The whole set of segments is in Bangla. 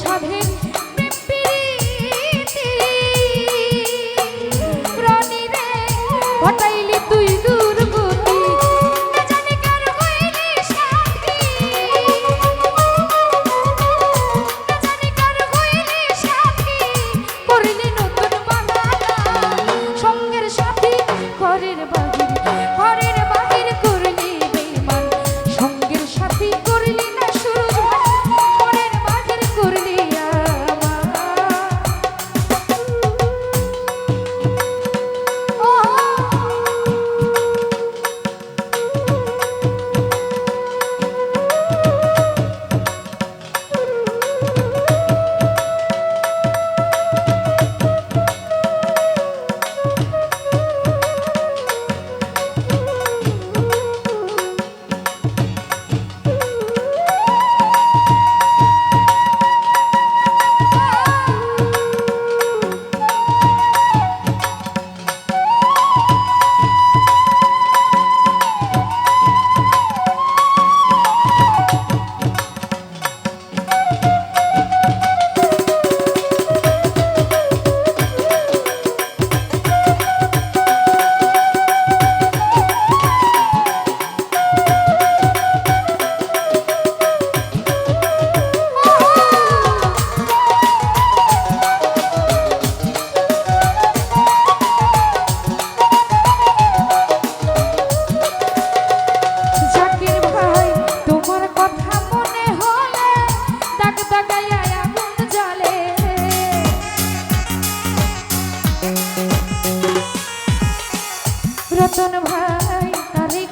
সাধে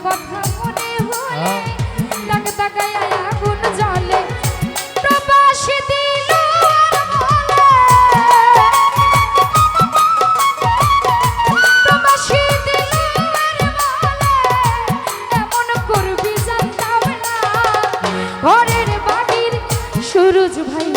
কথা মনে হলে হ্যাঁ। আগুন জ্বলে প্রবাসী দিল প্রবাসী দিল এমন করবি জানতাম না ঘরের বাহির সুরজ ভাই